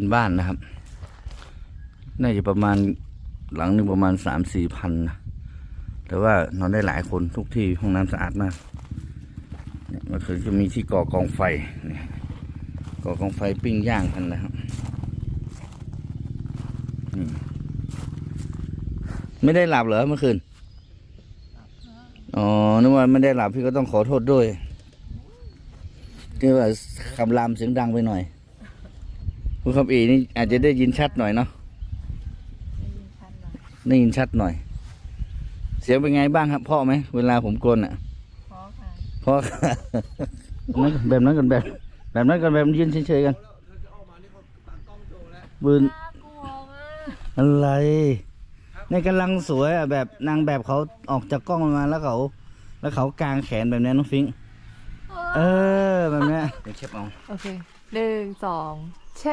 เป็นบ้านนะครับ น่าจะประมาณหลังหนึ่งประมาณสามสี่พันนะแต่ว่านอนได้หลายคนทุกที่ห้องน้ำสะอาดมากเนี่ยมันคือจะมีที่ก่อกองไฟเนี่ยก่อกองไฟปิ้งย่างกันนะครับไม่ได้หลับเหรอเมื่อคืนอ๋อนึกว่าไม่ได้หลับพี่ก็ต้องขอโทษด้วยที่ว่าคำรามเสียงดังไปหน่อย คุณคำอีนี่อาจจะได้ยินชัดหน่อยเนาะได้ยินชัดหน่อย เสียงเป็นไงบ้างครับพ่อไหมเวลาผมกลนอะพอค่ะพ่อนั้นแบบนั้นกันแบบ แบบนั้นกันแบบยืนเฉยๆกันบืนน่ากลัวมากอะไรในกำลังสวยอะแบบนางแบบเขาออกจากกล้องมาแล้วเขา แล้วเขากางแขนแบบนี้น้องฟิงค์เออแบบเนี้ยเดี๋ยวเช็ดเอาโอเคหนึ่งสอง แ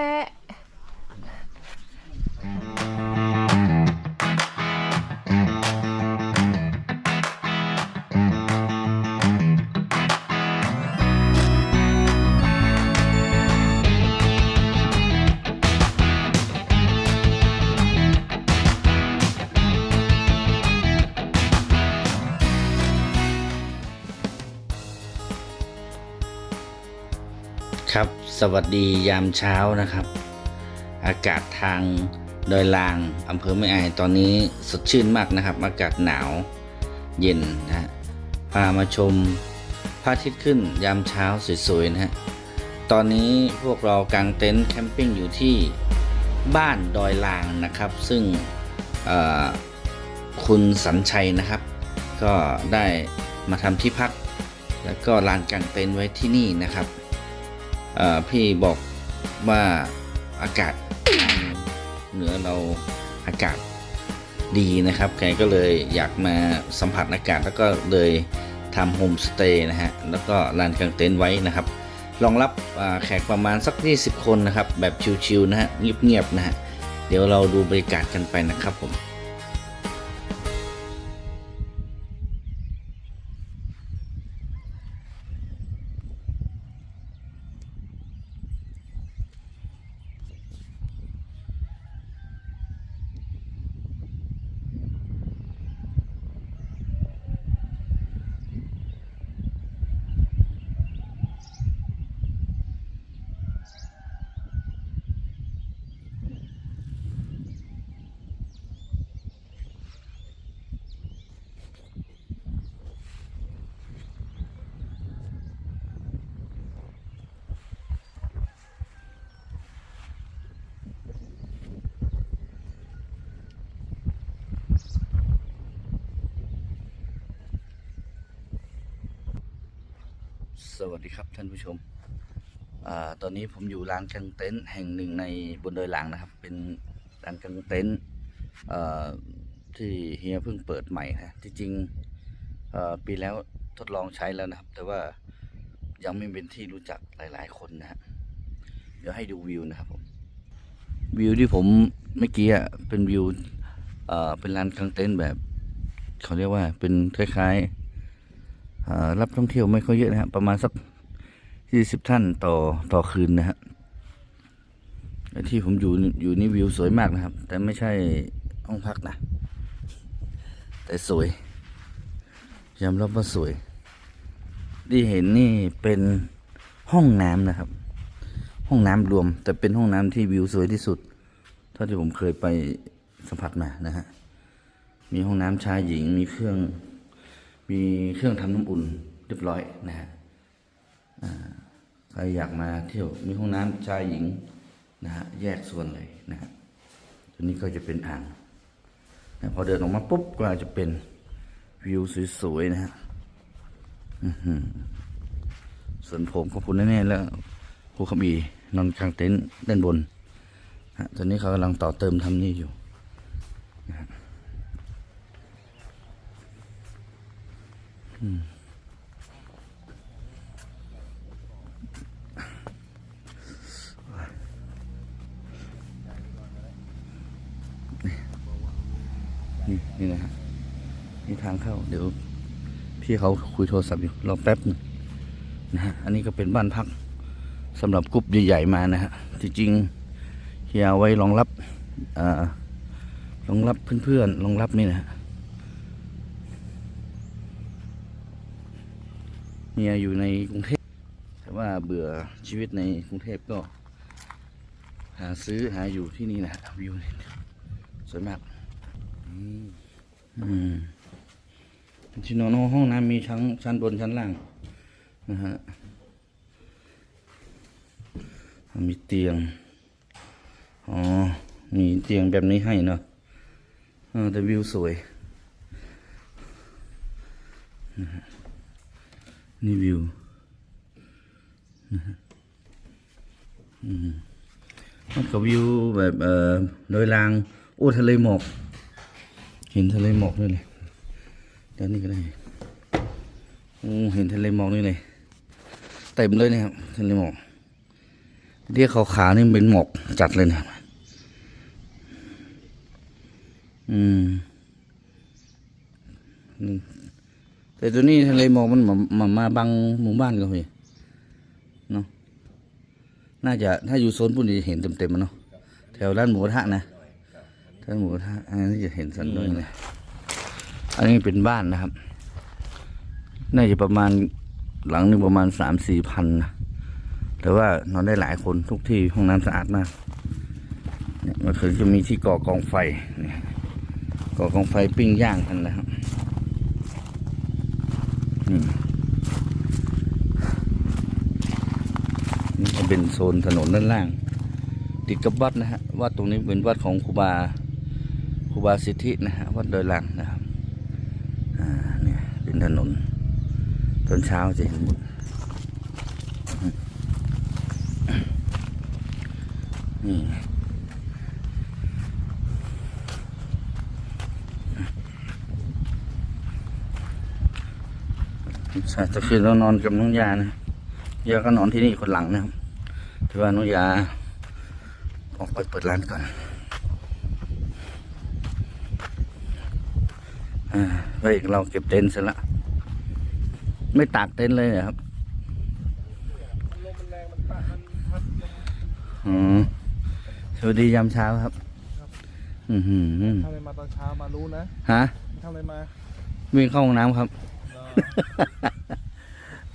ครับ สวัสดียามเช้านะครับ อากาศทางดอยลางอำเภอแม่อายตอนนี้สดชื่นมากนะครับ อากาศหนาวเย็นนะฮะพามาชมพระอาทิตย์ขึ้นยามเช้าสวยๆนะฮะตอนนี้พวกเรากางเต็นท์แคมปิ้งอยู่ที่บ้านดอยลางนะครับ ซึ่งคุณสัญชัยนะครับ ก็ได้มาทำที่พัก แล้วก็ลานกางเต็นท์ไว้ที่นี่นะครับ พี่บอกว่าอากาศเหนือเราอากาศดีนะครับแกก็เลยอยากมาสัมผัสอากาศแล้วก็เลยทำโฮมสเตย์นะฮะแล้วก็ลานกางเต็นท์ไว้นะครับรองรับแขกประมาณสัก 20 คนนะครับ แบบชิวๆนะฮะเงียบๆนะฮะเดี๋ยวเราดูบรรยากาศกันไปนะครับผม สวัสดีครับท่านผู้ชมอตอนนี้ผมอยู่ลานกางเต็นท์แห่งหนึ่งในบนดอยหลางนะครับ เป็นลานกางเต็นท์ที่เฮียเพิ่งเปิดใหม่นะที่จริงปีแล้วทดลองใช้แล้วนะครับ แต่ว่ายังไม่เป็นที่รู้จักหลาย ๆ คนนะฮะเดี๋ยวให้ดูวิวนะครับผมวิวที่ผมเมื่อกี้อะเป็นวิวเป็นลานกางเต็นท์แบบเขาเรียกว่าเป็นคล้ายๆ รับท่องเที่ยวไม่ค่อยเยอะนะฮะประมาณสักยี่สิบท่านต่อต่อคืนนะฮะไอ้ที่ผมอยู่อยู่นี่วิวสวยมากนะครับ แต่ไม่ใช่ห้องพักนะ แต่สวยยอมรับว่าสวย ที่เห็นนี่เป็นห้องน้ำนะครับ ห้องน้ำรวม แต่เป็นห้องน้ำที่วิวสวยที่สุด เท่าที่ผมเคยไปสัมผัสมานะฮะมีห้องน้ำชายหญิงมีเครื่อง มีเครื่องทำน้ำอุ่นเรียบร้อยนะฮะใครอยากมาเที่ยวมีห้องน้ำชายหญิงนะฮะแยกส่วนเลยนะฮะตัวนี้ก็จะเป็นอ่างนะพอเดินออกมาปุ๊บก็จะเป็นวิวสวยๆนะฮะส่วนผมขอบคุณแน่ๆแล้วครูขบีนอนกลางเต็นท์ด้านบนฮะตอนนี้เขากำลังต่อเติมทำนี่อยู่ นี่นี่นะฮะนี่ทางเข้า เดี๋ยว พี่เขาคุยโทรศัพท์อยู่รอแป๊บนึงนะฮะอันนี้ก็เป็นบ้านพักสำหรับกรุ๊ปใหญ่ๆมานะฮะที่จริงเฮียไว้รองรับอ่ารองรับเพื่อนๆรองรับนี่นะฮะ เฮียอยู่ในกรุงเทพแต่ว่าเบื่อชีวิตในกรุงเทพก็หาซื้อหาอยู่ที่นี่นะฮะวิวสวยมากอืมอืมที่นอนห้องน้ำมีชั้นชั้นบนชั้นล่างนะฮะมีเตียง อ๋อ มีเตียงแบบนี้ให้เนาะเออแต่วิวสวยนะฮะ นี่วิวนะฮะอืมันก็วิวแบบเอ่อโดยรางโอ้ทะเลหมอก เห็นทะเลหมอกด้วยเลยดี๋ยวนี้ก็ได้โอ้เห็นทะเลหมอกนี่เลยเต็มเลยนะครับทะเลหมอกเรียกขาวๆนี่เป็นหมอกจัดเลยนะอืมอืม แต่ตัวนี้ทะเลหมอกมันมามามาบังหมู่บ้านก็พี่เนาะน่าจะถ้าอยู่โซนปุ่นจะเห็นเต็มๆมันเนาะแถวร้านหมูกระทะนะร้านหมูกระทะอันนี้จะเห็นสันด้วยเลยอันนี้เป็นบ้านนะครับ น่าจะประมาณหลังหนึงประมาณสามสี่พันนะแต่ว่านอนได้หลายคนทุกที่ห้องน้ำสะอาดมากเนี่ยมันคือจะมีที่ก่อกองไฟก่อกองไฟปิ้งย่างกันนะครับ นี่นี่เป็นโซนถนนด้านล่าง ติดกับวัดนะฮะวัดตรงนี้เป็นวัดของครูบาครูบาสิทธินะฮะวัดโดอยล่างนะครับอ่าเนี่ยเป็นถนนตอนเช้าจะเห็นหมดนี่ ใช่จะคืนเรานอนกับน้องยานะยาก็นอนที่นี่คนหลังนะครับถือว่าน้องยาออกไปเปิดร้านก่อนอ่าไปอีกเราเก็บเต็นท์เสร็จละไม่ตากเต็นท์เลยเหรอครับอืมสวัสดียามเช้าครับ อือหือทำอะไรมาตอนเช้ามารู้นะ ฮะทำอะไรมา วิ่งเข้าห้องน้ำครับ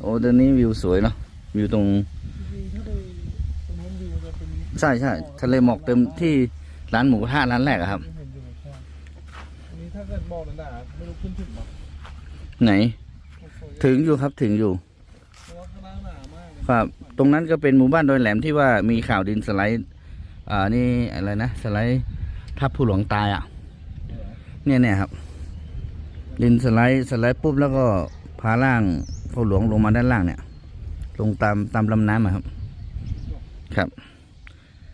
โอ้ตอนนี้วิวสวยเนาะวิวตรงจริงๆถ้าไปตรงนู้นวิวจะเป็นใช่ใช่ทะเลหมอกเต็มที่ร้านหมูกระทะร้านแรกอะครับไม่เห็นอยู่ใช่อันนี้ถ้าเกิดบอกหนาๆไม่รู้ขึ้นถึงหรอกไหนโอ้โหถึงอยู่ครับถึงอยู่เพราะว่าข้างล่างหนามากเลยครับตรงนั้นก็เป็นหมู่บ้านโดอยแหลมที่ว่ามีข่าวดินสไลด์อ่านี่อะไรนะสไลด์ทับผู้หลวงตายอะเนี่ยเนี่ยครับ ดินสไลด์สไลด์ปุ๊บแล้วก็ พาล่างผู้หลวงลงมาด้านล่างเนี่ย ลงตามตามลำน้ำอะครับ ครับ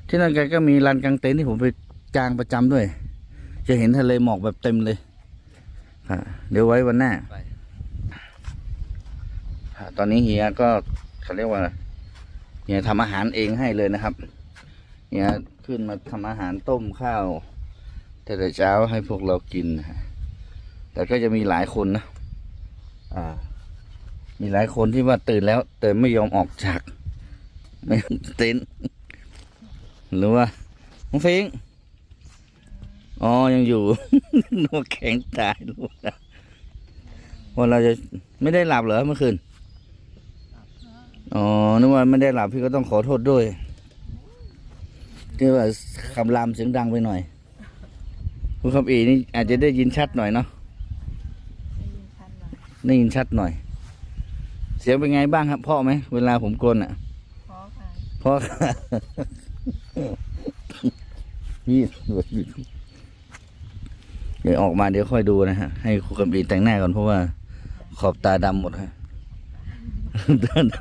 ที่นั่นแกก็มีลานกลางเต็นท์ที่ผมไปกลางประจำด้วย จะเห็นทะเลหมอกแบบเต็มเลยครับเดี๋ยวไว้วันหน้าอ่าตอนนี้เฮียก็เขาเรียกว่าเฮียทำอาหารเองให้เลยนะครับเฮียขึ้นมาทำอาหารต้มข้าวแต่แต่เช้าให้พวกเรากินนะฮะแต่ก็จะมีหลายคนนะ อ่า มีหลายคนที่ว่าตื่นแล้ว แต่ไม่ยอมออกจากไม่เต็นหรือว่าน้องฟิงอ๋อ ยังอยู่นัวแข็งตายรู้แล้วว่าเราจะไม่ได้หลับเหรอเมื่อคืน อ๋อ นึกว่าไม่ได้หลับพี่ก็ต้องขอโทษด้วยที่ว่าคำรามเสียงดังไปหน่อย คุณคำอีนี่อาจจะได้ยินชัดหน่อยเนาะ ได้ยินชัดหน่อยได้ยินชัดหน่อย เสียงเป็นไงบ้างครับพ่อไหมเวลาผมกลนอะเพราะค่ะพ่อพี่เดี๋ยวออกมาเดี๋ยวค่อยดูนะฮะ ให้ครูกำอีแต่งหน้าก่อนเพราะว่า ขอบตาดำหมดฮะตาดำ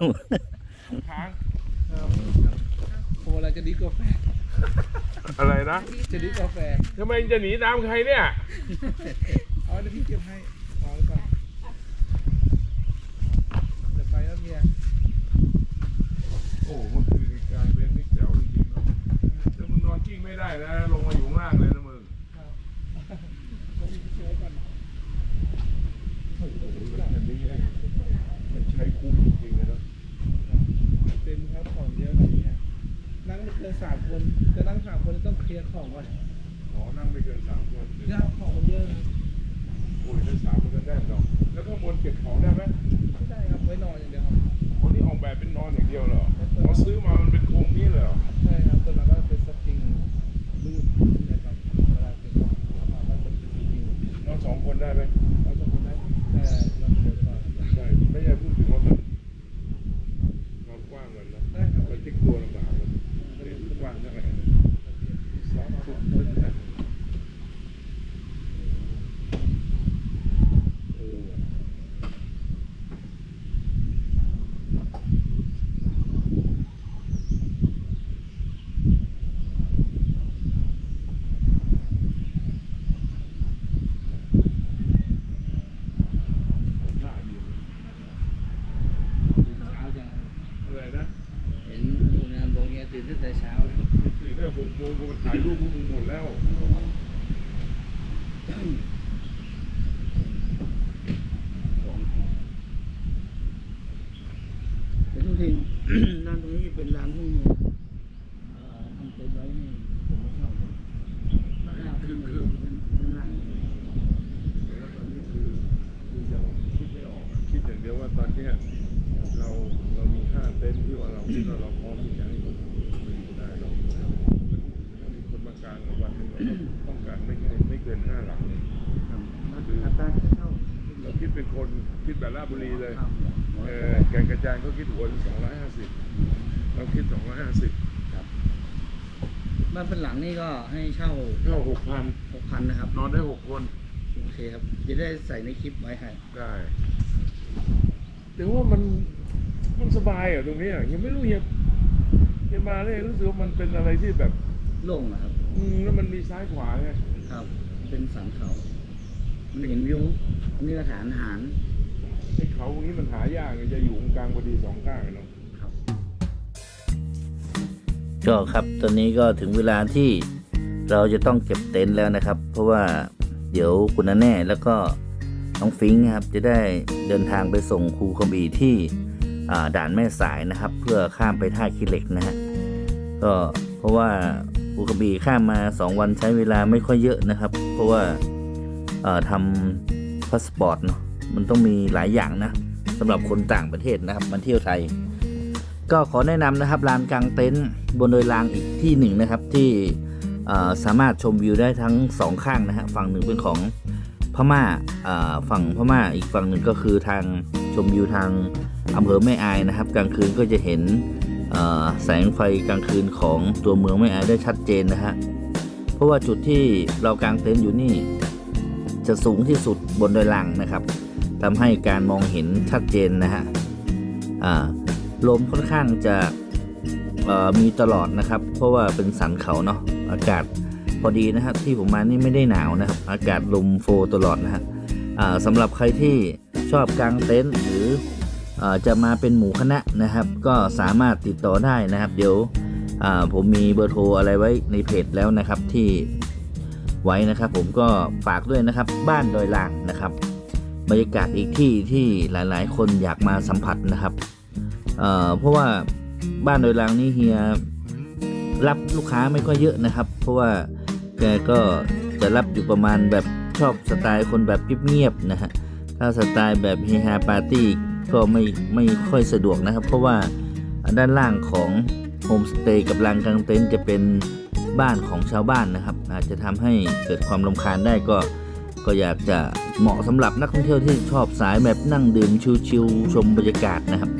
ค้างโอ้อะไรจะดีกาแฟอะไรนะจะดีกาแฟทำไมจะหนีตามใครเนี่ย เอาเดี๋ยวพี่เก็บให้ขอไว้ก่อนเดี๋ยวไปแล้วเมีย โอ้เมื่อคืนในกลางเต็นท์นี่แจ๋วจริงๆเนาะแต่มึงนอนกิ้งไม่ได้นะลงมาอยู่ข้างล่างเลยนะมึงแล้วพี่เชื่อก่อนโอ้โหแบบนี้นะมันใช้คุ้มจริงๆเลยเนาะเต็มครับของเยอะแบบเนี้ยนั่งเมื่อคืนกินสามคนจะนั่งสามคนต้องเคลียร์ของก่อนขอนั่งไม่เกินสามคนเนี่ยของมันเยอะนะโอ้ยถ้าสามมันก็ได้หรอกแล้วข้างบนเก็บของได้ไหมไม่ได้ครับไว้นอนอย่างเดียวครับ คนนี้ออกแบบเป็นนอนอย่างเดียวเหรอพอซื้อมามันเป็นโครงนี้เลยเหรอ ใช่ครับส่วนมากก็เป็นสปริงรูดนะครับเวลาเป็นของทำมาก็เป็นสปริง นอนสองคนได้ไหม เราจะคนได้แต่เราเดินมา ใช่ไม่ใช่พูดถึงว่ามันนอนกว้างเลยนะ ได้ครับ มันติ๊กตัวลำบากเลยไม่ได้กว้างเท่าไหร่นะสองฟุตนะเออว่ะน่าดีนะ เช้าจัง อะไรนะ เห็นดูงานบอกเงี้ย ตั้งแต่เช้าตื่นได้หกโมงกูถ่ายรูปพวกมึงหมดแล้ว แต่ทุกที ร้านตรงนี้เป็นร้านที่เอ่อทำเต็มไว้นี่ผมไม่ชอบเลยคือคือเป็นร้าน แล้วตอนนี้คือคือยังคิดไม่ออกอะคิดอย่างเดียวว่าตอนเนี้ยเราเรามีค่าเต็นท์ที่ว่าเราคิดว่าเราพร้อมที่จะให้คนมาอยู่ได้เราถ้ามีคนมากลางในวันหนึงเราก็ต้องการไม่เกินไม่เกินห้าหลัง ครับแล้วอัตราค่าเช่า เราคิดเป็นคนคิดแบบราชบุรีเลยเออแก่งกระจานเขาคิดหัวสองร้อยห้าสิบเราคิดสองร้อยห้าสิบ บ้า นเป็นหลังนี่ก็ให้เช่าเท่าหกพันหกพันนะครับ นอนได้หกคนโอเคครับ จะได้ใส่ในคลิปไว้ให้ได้แต่ว่ามันมันสบายอะตรงนี้อะยังไม่รู้เฮียเฮียมาเลยรู้สึกว่ามันเป็นอะไรที่แบบโล่งนะครับ อืมแล้วมันมีซ้ายขวาไงครับ เป็นสันเขา มันเห็นวิวอันนี้ก็ฐานอาหารไอ้เขาตรงนี้มันหายากไงจะอยู่ตรงกลางพอดีสองข้างอะเนาะ ก็ครับตอนนี้ก็ถึงเวลาที่เราจะต้องเก็บเต็นท์แล้วนะครับ เพราะว่าเดี๋ยวคุณแน่แล้วก็น้องฟิงครับจะได้เดินทางไปส่งครูกระบี่ที่ด่านแม่สายนะครับ เพื่อข้ามไปท่าขี้เหล็กนะฮะก็เพราะว่าครูกระบี่ข้ามมา 2 วันใช้เวลาไม่ค่อยเยอะนะครับ เพราะว่าทำพาสปอร์ตเนาะมันต้องมีหลายอย่างนะสำหรับคนต่างประเทศนะครับมาเที่ยวไทย ก็ขอแนะนำนะครับลานกลางเต็นท์บนโดยรางอีกที่หนึ่งนะครับที่สามารถชมวิวได้ทั้งสองข้างนะฮะฝั่งหนึ่งเป็นของพม่าอ่าฝั่งพม่าอีกฝั่งหนึ่งก็คือทางชมวิวทางอำเภอแม่อายนะครับ กลางคืนก็จะเห็นแสงไฟกลางคืนของตัวเมืองแม่อายได้ชัดเจนนะฮะเพราะว่าจุดที่เรากางเต็นท์อยู่นี่ จะสูงที่สุดบนโดยรางนะครับทำให้การมองเห็นชัดเจนนะฮะอ่า ลมค่อนข้างจะมีตลอดนะครับ เพราะว่าเป็นสันเขาเนาะอากาศพอดีนะครับที่ผมมานี่ไม่ได้หนาวนะครับ อากาศลมโฟตลอดนะฮะสำหรับใครที่ชอบกางเต็นท์หรืออจะมาเป็นหมู่คณะนะครับ ก็สามารถติดต่อได้นะครับ เดี๋ยวผมมีเบอร์โทรอะไรไว้ในเพจแล้วนะครับที่ไว้นะครับ ผมก็ฝากด้วยนะครับ บ้านดอยลางนะครับ บรรยากาศอีกที่ที่หลายๆ คนอยากมาสัมผัสนะครับ เพราะว่าบ้านโดยรางนี่เฮียรับลูกค้าไม่ค่อยเยอะนะครับ เพราะว่าแกก็จะรับอยู่ประมาณแบบชอบสไตล์คนแบบเงียบๆนะฮะถ้าสไตล์แบบเฮฮาปาร์ตี้ก็ไม่ไม่ค่อยสะดวกนะครับ เพราะว่าด้านล่างของโฮมสเตย์กับลานกลางเต็นท์จะเป็นบ้านของชาวบ้านนะครับ อาจจะทำให้เกิดความรำคาญได้ก็ก็อยากจะเหมาะสำหรับนักท่องเที่ยวที่ชอบสายแบบนั่งดื่มชิวๆชมบรรยากาศนะครับ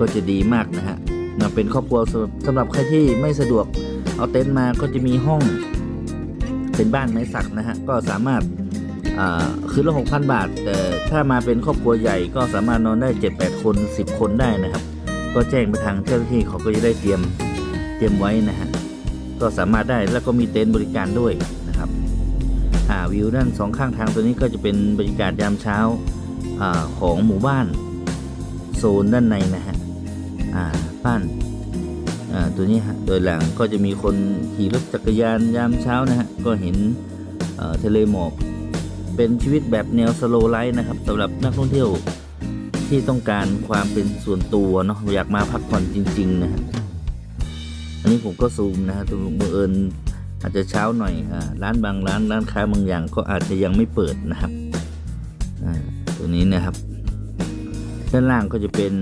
ก็จะดีมากนะฮะมาเป็นครอบครัวสำหรับสำหรับใครที่ไม่สะดวกเอาเต็นท์มาก็จะมีห้องเป็นบ้านไม้สักนะฮะก็สามารถคืนละหกพันบาท แต่ถ้ามาเป็นครอบครัวใหญ่ก็สามารถนอนได้ 7-8 คน 10 คนได้นะครับ ก็แจ้งไปทางเจ้าหน้าที่เขาก็จะได้เตรียมเตรียมไว้นะฮะก็สามารถได้แล้วก็มีเต็นท์บริการด้วยนะครับอ่าวิวด้านสองข้างทางตัวนี้ก็จะเป็นบรรยากาศยามเช้าอาของหมู่บ้านโซนด้านในนะฮะ อ่าบ้านอ่าตัวนี้ฮะโดยหลังก็จะมีคนขี่รถจักรยานยามเช้านะฮะก็เห็นทะเลหมอกเป็นชีวิตแบบแนวสโลไลฟ์นะครับสำหรับนักท่องเที่ยวที่ต้องการความเป็นส่วนตัวเนาะอยากมาพักผ่อนจริงๆนะฮะอันนี้ผมก็ซูมนะฮะตัวบังเอิญอาจจะเช้าหน่อยอ่าร้านบางร้านร้านค้าบางอย่างก็อาจจะยังไม่เปิดนะครับอ่าตัวนี้นะครับด้านล่างก็จะเป็น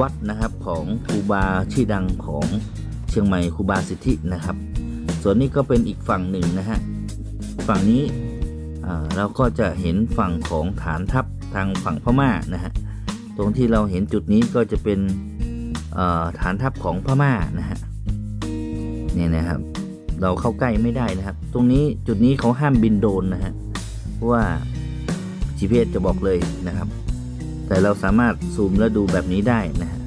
วัดนะครับของครูบาชื่อดังของเชียงใหม่ครูบาสิทธินะครับ ส่วนนี้ก็เป็นอีกฝั่งหนึ่งนะฮะฝั่งนี้เราก็จะเห็นฝั่งของฐานทัพทางฝั่งพม่านะฮะตรงที่เราเห็นจุดนี้ก็จะเป็นฐานทัพของพม่านะฮะนี่นะครับ เราเข้าใกล้ไม่ได้นะครับ ตรงนี้จุดนี้เขาห้ามบินโดรนนะฮะเพราะว่า GPS จะบอกเลยนะครับ แต่เราสามารถซูมแล้วดูแบบนี้ได้นะฮะ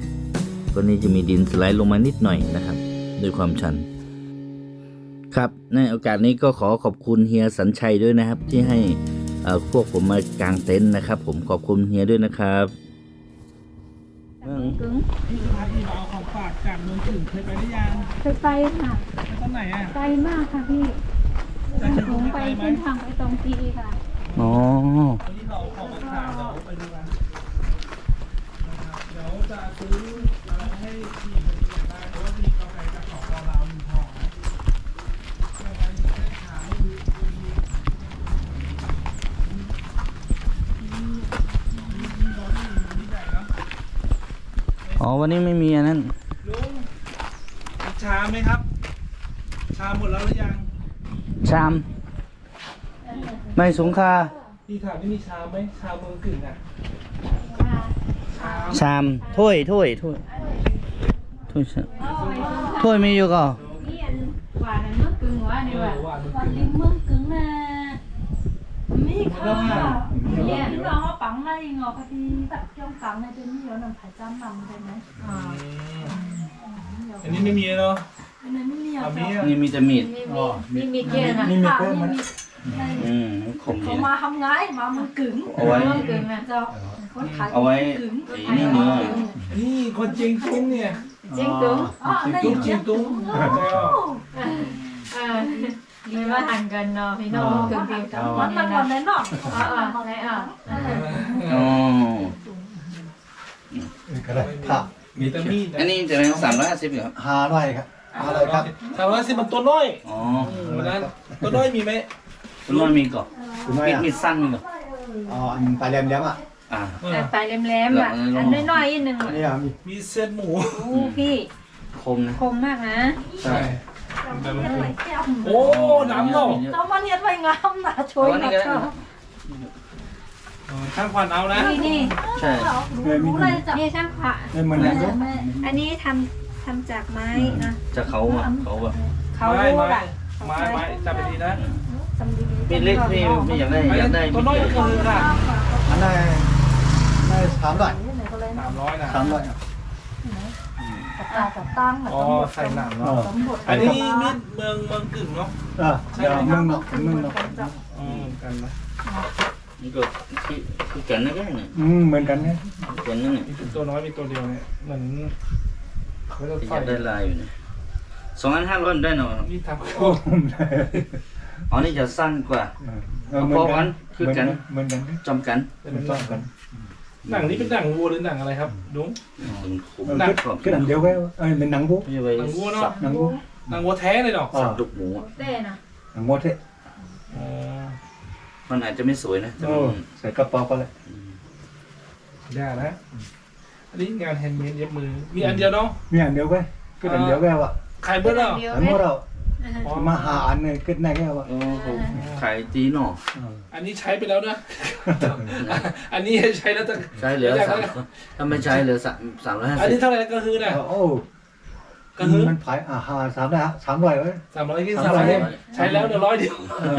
ก็นี้จะมีดินสไลด์ลงมานิดหน่อยนะครับด้วยความชัน ครับในโอกาสนี้ก็ขอขอบคุณเฮียสัญชัยด้วยนะครับ ที่ให้เอ่อพวกผมมากางเต็นท์นะครับ ผมขอบคุณเฮียด้วยนะครับเมืองกึ๋งพี่พาพี่มาเอาของฝากจากเมืองถึงเคยไปได้ยังเคยไปค่ะไปตอนไหนอะไกลมากค่ะพี่จากถึงผมไปไหมเส้นทางไปตรงกีค่ะอ๋อวันนี้เราเอาของมาฝากเดี๋ยวไปดูกันนะครับเดี๋ยว จะซื้ออะไรให้พี่เป็นอย่างได้เพราะว่าพี่เขาไปกับของเราเราอยู่ห่อไม่งั้นจะได้ขายดูดีนี่ใหญ่เนาะอ๋อวันนี้ไม่มีอันนั้นลุงมีชาไหมครับ ชาหมดแล้วหรือยังชาม ไม่สงค่าพี่ถามไม่มีชาไหมชาเมืองกึ่งอะ ชาชามถ้วยถ้วยถ้วยถ้วยชามถ้วยมีอยู่ก็นี่อันหวานอันเมื่อกึ่งว่านี่ว่าเออว่ามันหวานกึ่งลิ้นเมื่อกึ่งนะมีค่ะเนี่ย Những con nó bắn này ngọt thì tập trong cắn này trên nhiều là phải chăm nằm thế này อันนี้ไม่มีเนาะ cái này mới nhiều เอามี cho อะนี่มีแต่มีดมีมีมีมีเกียร์นะมีมีเพิ่มมันอืมคมดี không นะ mà không ngái mà mình cứng เอาไว้เมื่อกึ่งนะ cho con thái เอาไว้ cứng ไอ้นี่เนื้อนี่คนเจียงตุ้งเนี่ยเจียงตึง à đây ตุ้ง là เจียง chiếc ตุ้งใช่ป่ะเออดีว่าหันกันเนาะพี่น้องกึ่งเดียวกัน nó nó còn đến đó อ่าอ่าไหนอะอ๋อก็ได้ครับมีแต่มีดอันนี้จะเป็นสามร้อยห้าสิบเหรอครับหาหน่อยครับหาเลยครับถามว่าสิมันตัวน้อยอ๋อวันนั้นตัวน้อยมีไหมคุณน้อยมีก่อนคุณน้อยมีดอะมีดสั้นมีก่อนอ๋ออันปลายแหลมแหลมอะ อ่าเออแต่ปลายแหลมๆอะอันน้อยๆอีกหนึ่งอันนี้อะมีมีเส้นหมู โอ้พี่คมนะคมมากนะใช่แต่มัน Nhất เป็น phải chăm โอ้น้ำเนาะ cho mà nhiệt phải ngắm là เอา chối อันนี้ mà ก็ได้ cho เออช่างควันเอานะนี่นี่ใช่ đủ đủ đây chậm นี่ช่างขวาไม่เหมือนกันอันนี้ทำทำจากไม้นะจะเขาอะเขาแบบเขาไม้รู้ไม้อะไม้ไม้จับไปดีนะมีดเล็กพี่ไม่อยากได้อยากได้ตัวน้อยก็คือค่ะอันได้ ได้สามร้อยสามร้อยนะสามร้อยอะ cả cả tang là อ๋อ tấm bột ใส่หนังเอเนาะอ tấm bột อันนี้มีดเมืองเมืองกึ่งเนาะเออเดี๋ยวมึงเนาะมึงเนาะอืมกันนะนี่ก็ที่คือกันนะก็เนี่ยอืมเหมือนกันเนี่ยกันนั่นเนี่ยมีตัวน้อยมีตัวเดียวเนี่ยเหมือนเขาจะที่ใส่อยากได้ลายอยู่เนี่ยสองอันห้าร้อยได้เนาะมีดทำโอ้อ๋อนี่จะสั้นกว่าเออเหมือนกันคือกันเหมือนกันจำกันเป็นเหมือนหนังกัน หนังนี้เป็นหนังวัวหรือหนังอะไรครับดุ้งเป็นคมเออหนังคือคือหนังเดียวกันเออเป็นหนังบุ๊ไม่ใช่ไปหนังวัวเนอะ สับหนังบุ๊หนังวัวแท้เลยเนาะอ่าสับดุกหมูอะเต้นะหนังมดเท่อ๋อมันอาจจะไม่สวยนะแต่โอ้มันใส่กระเป๋าไปเลยได้นะ อันนี้งานแฮนด์เมดเย็บมือ มีอันเดียวเนาะมีอันเดียวกันคืออันเดียวกันว่ะขายเบอร์เนาะเดียวอันไห มมดเราอ๋อมาหาอันเนี่ยขึ้นได้แค่ว่ะโอ้โหขายจีหน่อเอออันนี้ใช้ไปแล้วนะ อันนี้ใช้แล้วจะใช้เหลือสามถ้าไม่ใช้เหลือสามสามร้อยห้าอันสินี้บเท่าไหร่ก็คือน่ะโอ้ก็คือมันขายอาหารสามร้อยสามร้อยเว้ย สามร้อยที่สาสามมร้ร้ออยยใช้แล้วเดี๋ยวร้อยเดียวเออ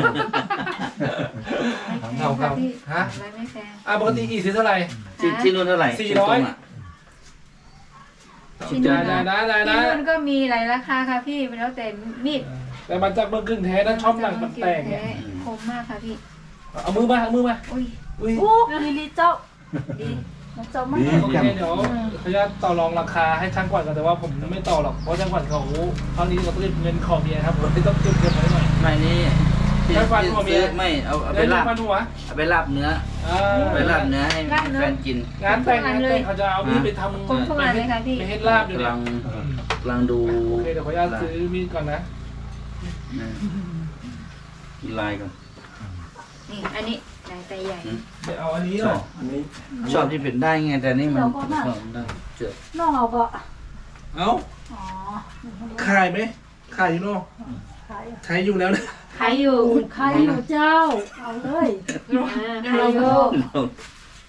เอาครับฮะอะไรไม่แพง อะปกติอีกซื้อเท่าไหร่ ที่ที่นู่นเท่าไหร่สี่ที่ร้อยตงะ ที่นู่ได้นได้นะได้ได้ที่ได้นู่นก็มีหลายราคาค่ะพี่แล้วแต่มีดแต่มันจากเมืองกึ่งแท้นะชอบหนังมันแตกเนี่ยคมมากค่ะพี่ เอามือมาเอามือมาอุ้ยอุ้ย ô lì lì châu ดี nó châu mắt ดีโอเคเดี๋ยวขออนุญาตต่อรองราคาให้ช่างก่อนกันแต่ว่าผมไม่ต่อหรอกเพราะช่างก่อนเขาเท่านี้เราต้องเรียกเงินขอเมียครับผมไม่ต้องเก็บเงินไว้หน่อยไม่นี่ ที่ใช้ฟันที่หัวเมียซื้อไม่เอาเอาไปได้ลาบ ฟันหัวเอาไปลาบเนื้ออ่าเอาไปลาบเนื้อให้แฟนกินงานแต่งงานแต่งเขาจะเอามีดไปทำคมทุกอันเลยค่ะพี่ ไปเฮ็ดลาบอยู่กำเนี่ลัยงกำลังดูโอเคเดี๋ยวขออนุญาตซื้อมีดก่อนนะนะกินลายก่อนนี่อันนี้ลายไตใหญ่ เดี๋ยวเอาอันนี้ชหน่ออยบอันนี้ชอบที่เป็นได้ไงแต่นี่มันชอบได้เจอน้องเอาก็เอ้าอ๋อขายไหมขายอยู่เนาะขายใช้อยู่แล้วนะ ขายอยู่ขายอยู่เจ้า เอาเลยอ่าขายอยู่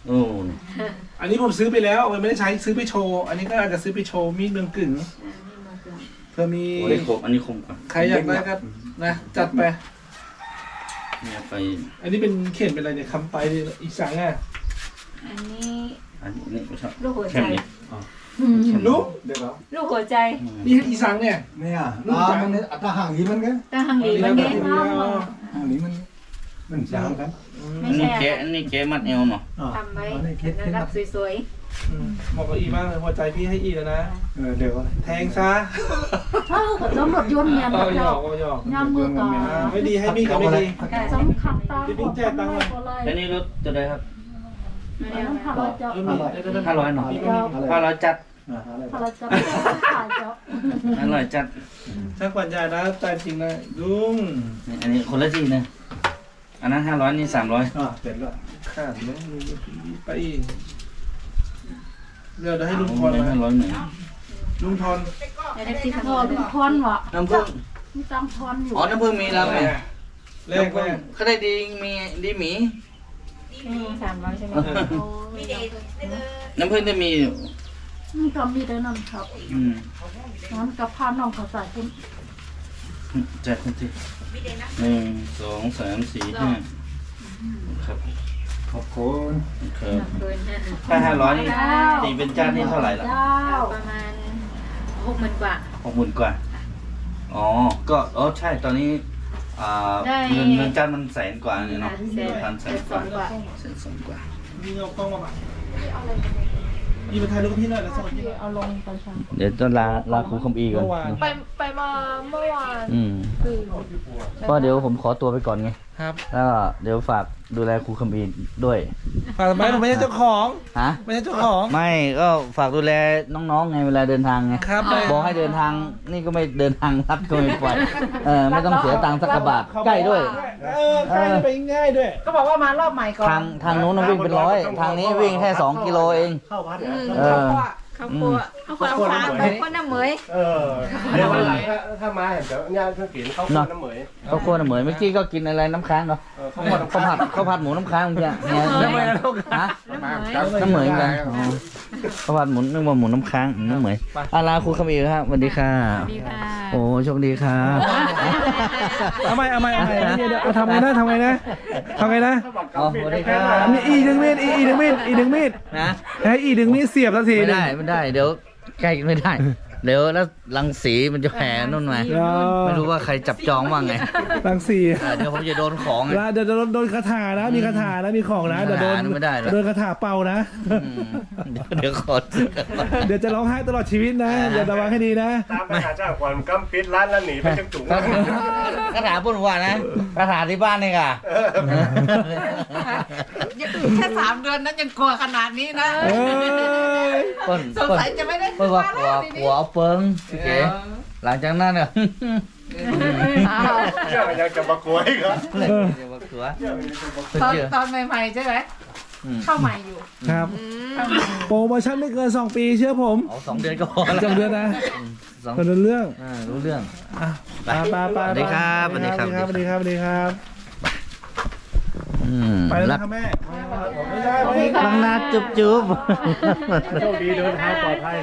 โอ้อันนี้ผมซื้อไปแล้วมันไม่ได้ใช้ซื้อไปโชว์ อันนี้ก็อาจจะซื้อไปโชว์มีดเมืองกึ่งอ่านี่มาเกินเพื่อมีโหคมอันนี้คมกว่าใครอยากได้ก็นะจัดไป เนี่ยไป อันนี้เป็นเขียนเป็นอะไรเนี่ยคำไปอีกสังอะอันนี้อันนี้นี่ไม่ชอบลูกหัวใจเข้มนี่อืมเข้ม ลุงเดี๋ยวเราลูกหัวใจนี่อีสังเนี่ย เนี่ยอ่ามันเนี่ยอัตราห่างนี้มันก็ตาหังหลีมันเงี้ยห่างนี้มัน มันจางกันไม่อันนี้ใช่เจ๊อันนี้เจ๊มัดเอวเนาะอ่าทำไว้อันนี้เคสเคสระดัมาบสวยอืมเหมาะกับอีมากเลยหัวใจพี่ให้อีแล้วนะ เออเดี๋ยวก่อนแทงซะเอ้าก็ต้องรถยนต์เนี่ยเอานะหยเจ้าอกเอาหยอกย่ามมือก่อนอ่าไม่ดีให้มีดกับไม่ดีสำคัญตาพี่ปิ๊งแจกตังค์มาก็เลยอันนี้รถจะได้ครับๆไม่ได้น้ำผักเอาเราจะ เออมีได้ได้ได้ห้าร้อยหน่อยพี่ไม่มีอะไรห้าร้อยจัด อ่าอะไรผักเราจะไม่ขายเจ้าห้าร้อยจัดช่างปัญญานะแต่จริงนะลุงนี่อันนี้คนละจีนะ อันนั้นห้าร้อยนี่สามร้อยอ่าเสร็จแล้วขาดแล้วไปอีกเดี๋ยวเดี๋ยวให้ลุงผมทอนได้มาห้าร้อยหนึ่งลุงทอนได้ที่พทำอเลยทอนวะน้ำผึ้งมีตังทอนอยู่อ๋อน้ำผึ้งมีแล้วไงแรกแรกเขาได้ดีมีดีหมีนี่สามร้อยใช่ไหมมีเดน้ำผึ้งได้มีอยู่ มีก็มีได้นั่นครับอืมงั้นกับพาน้องเขาใส่คุณจัดทันทีหนึ่งสองสามสี่ห้าครับขอบคุณครับเกินนั่นถ้าห้าร้อยนี่ตีเป็นจานนี่เท่าไหร่ล่ะเจ้าประมาณหกหมื่นกว่าหกหมื่นกว่า อ๋อ ก็อ๋อใช่ตอนนี้อ่าได้เงินเงินจานมันแสนกว่าเนี่ยเนาะแสนพันแสนกสอว่างกว่าแสนสองกว่านี่เอากล้องมาใหม่ ยี่มาถ่ายรูปกับพี่หน่อยแล้วส่งให้พี่หน่อยเอาลงไปช่างเดี๋ยวจะลาลาครูคำอีก่อนเมื่อวานไปไปมาเมื่อวานอืมคือเพราะเดี๋ยวผมขอตัวไปก่อนไง ครับแล้วก็เดี๋ยวฝากดูแลครูคำอีด้วย ฝากทำไมผมไม่ใช่เจ้าของ ฮะ ไม่ใช่เจ้าของ ไม่ก็ฝากดูแลน้องๆไงเวลาเดินทางไงครับได้ บอกให้เดินทางนี่ก็ไม่เดินทางรัดก็ไม่ไปเออไม่ต้องเสียตังค์สักกระบาทใกล้ด้วย เออใกล้ไปง่ายด้วย ก็บอกว่ามารอบใหม่ก่อนทางทางนู้นนะวิ่งเป็นร้อย ทางนี้วิ่งแค่สองกิโลเอง เข้าวัดเนี่ยเออ เขาก ลัวเขากลัวฟ้าไปคนน้ำเหมยเออเดี๋ยววันหลังถ้าถ้ามาเห็นเดี๋ยวญาติเพื่อนกินข้าวคั่วน้ำเหมยข้าวโพดน่ะเหมือนเมื่อกี้ก็กินอะไรน้ำค้างเนาะเออข้าวคั่วน้ำข้าวผัดข้าวผัดหมูน้ำค้างเมื่อกี้เนี่ยฮะน้ำเหมยเหมือนกันอ๋อข้าวผัดหมูนึกว่าหมูน้ำค้างน้ำเหมยอาลาครูคำอีครับสวัสดีค่ะดีค่ะโอ้โชคดีครับเอาไหมเอาไหมเอาไหมเดี๋ยวเดี๋ยวเอาทำไงนะทำไงนะทำไงนะอ๋อสวัสดีครับมีอีดึงมีดอีอีดึงมีดอีดึงมีดนะให้อีดึงมีดเสียบสักทีไม่หนึ่งได้ไม่ได้เดี๋ยวใกล้ไม่ได้ เดี๋ยวแล้ว รังสีมันจะแผ่นู่นมาเออไม่รู้ว่าใครจับจองว่าไงรังสีอ่าเดี๋ยวผมจะโดนของไงแล้วเดี๋ยวโดนโดนคาถานะ มีคาถานะมีของนะเดี๋ยวโดนไม่ได้หรอก โดนคาถาเป่านะ อืมเดี๋ยวเดี๋ยวขอซื้อก่อน เดี๋ยวจะร้องไห้ตลอดชีวิตนะอ่าอย่าระวังให้ดีนะ ตามไปหาเจ้าก่อนกำปิดร้านแล้วหนีไปจังจุ๋งคาถาปุ่นว่านะคาถาที่บ้านนี่ค่ะแค่สามเดือนนั้นยังกลัวขนาดนี้นะ เอ้ย ปุ่นสงสัยจะไม่ได้ปุ่นว่ากลัวกลัวเอาเปิงพี่เก๋หลังจากนั้นเนี่ยอ้าวเชื่อมันยังจะมากลัวอีกเหรอเลยเดี๋ยวมากลัวเชื่อมันยังจะมากลัวตอนตอนใหม่ๆใช่ไหมเข้าใหม่อยู่ครับ โปรโมชั่นไม่เกิน2ปีเชื่อผมเอาสองเดือนก็พอแล้วจำเดือนนะสองคนละเรื่องอรู้เรื่องอะไปไปไปสวัสดีครับสวัสดีครับสวัสดีครับสวัสดีครับไปแล้วรันะกครับแม่ไม่ใช่ไม่ใช่บางนาจุ๊บจุ๊บโชคดีเดินทางปลอดภัย